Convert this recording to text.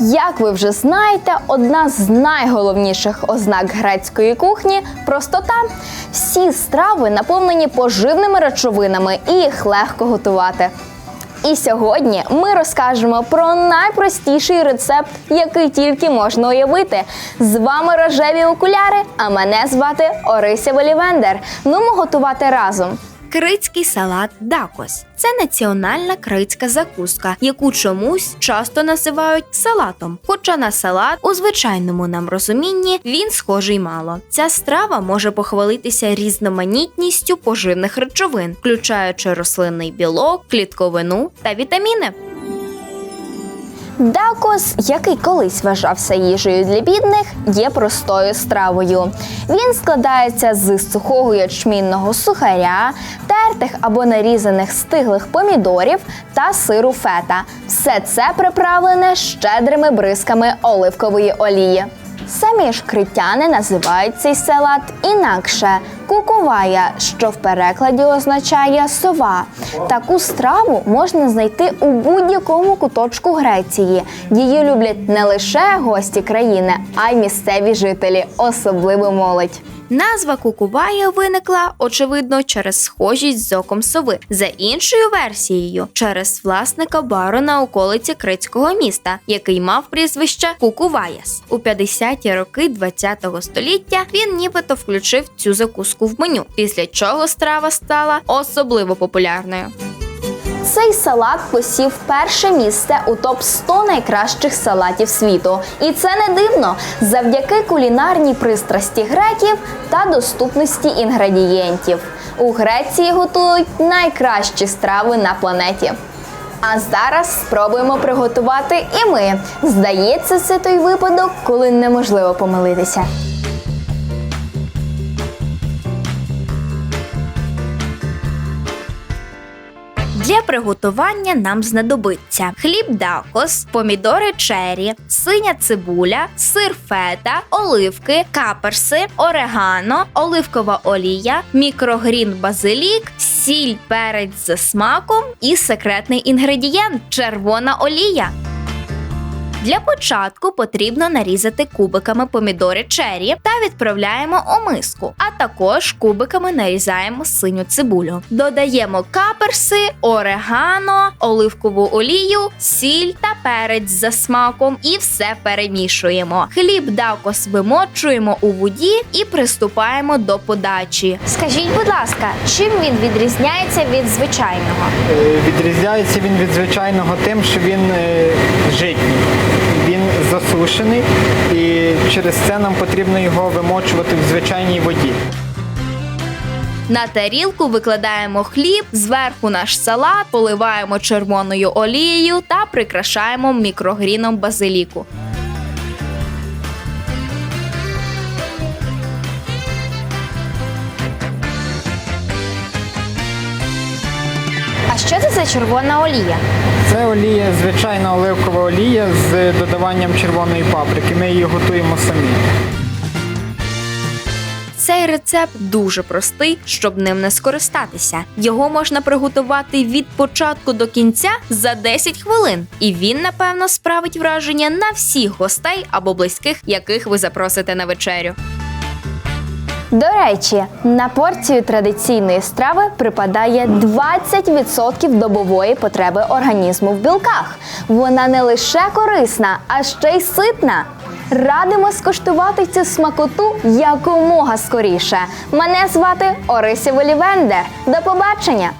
Як ви вже знаєте, одна з найголовніших ознак грецької кухні простота. Всі страви наповнені поживними речовинами і їх легко готувати. І сьогодні ми розкажемо про найпростіший рецепт, який тільки можна уявити. З вами рожеві окуляри, а мене звати Орися Волівендер. Нумо готувати разом. Крицький салат дакос це національна крицька закуска, яку чомусь часто називають салатом. Хоча на салат у звичайному нам розумінні він схожий мало. Ця страва може похвалитися різноманітністю поживних речовин, включаючи рослинний білок, клітковину та вітаміни. Дакос, який колись вважався їжею для бідних, є простою стравою. Він складається з сухого ячмінного сухаря, тертих або нарізаних стиглих помідорів та сиру фета. Все це приправлене щедрими бризками оливкової олії. Самі ж критяни називають цей салат інакше кукувая, що в перекладі означає сова. Таку страву можна знайти у будь-якому куточку Греції. Її люблять не лише гості країни, а й місцеві жителі, особливо молодь. Назва кукувая виникла, очевидно, через схожість з оком сови. За іншою версією, через власника бару на околиці критського міста, який мав прізвище Кукуваяс. У 50-ті роки ХХ століття він нібито включив цю закуску в меню, після чого страва стала особливо популярною. Цей салат посів перше місце у топ 100 найкращих салатів світу. І це не дивно завдяки кулінарній пристрасті греків та доступності інгредієнтів. У Греції готують найкращі страви на планеті. А зараз спробуємо приготувати і ми. Здається, це той випадок, коли неможливо помилитися. Для приготування нам знадобиться хліб дакос, помідори чері, синя цибуля, сир фета, оливки, каперси, орегано, оливкова олія, мікрогрін базилік, сіль, перець за смаком і секретний інгредієнт червона олія. Для початку потрібно нарізати кубиками помідори чері та відправляємо у миску, а також кубиками нарізаємо синю цибулю. Додаємо каперси, орегано, оливкову олію, сіль та перець за смаком і все перемішуємо. Хліб дакос вимочуємо у воді і приступаємо до подачі. Скажіть, будь ласка, чим він відрізняється від звичайного? Е, Відрізняється він від звичайного тим, що він е, житній. Засушений і через це нам потрібно його вимочувати в звичайній воді. На тарілку викладаємо хліб, зверху наш салат, поливаємо червоною олією та прикрашаємо мікрогріном базиліку. А що це за червона олія? Це олія, звичайна оливкова олія з додаванням червоної паприки. Ми її готуємо самі. Цей рецепт дуже простий, щоб ним не скористатися. Його можна приготувати від початку до кінця за 10 хвилин, і він, напевно, справить враження на всіх гостей або близьких, яких ви запросите на вечерю. До речі, на порцію традиційної страви припадає 20% добової потреби організму в білках. Вона не лише корисна, а ще й ситна. Радимо скуштувати цю смакоту якомога скоріше. Мене звати Орися Волівендер. До побачення!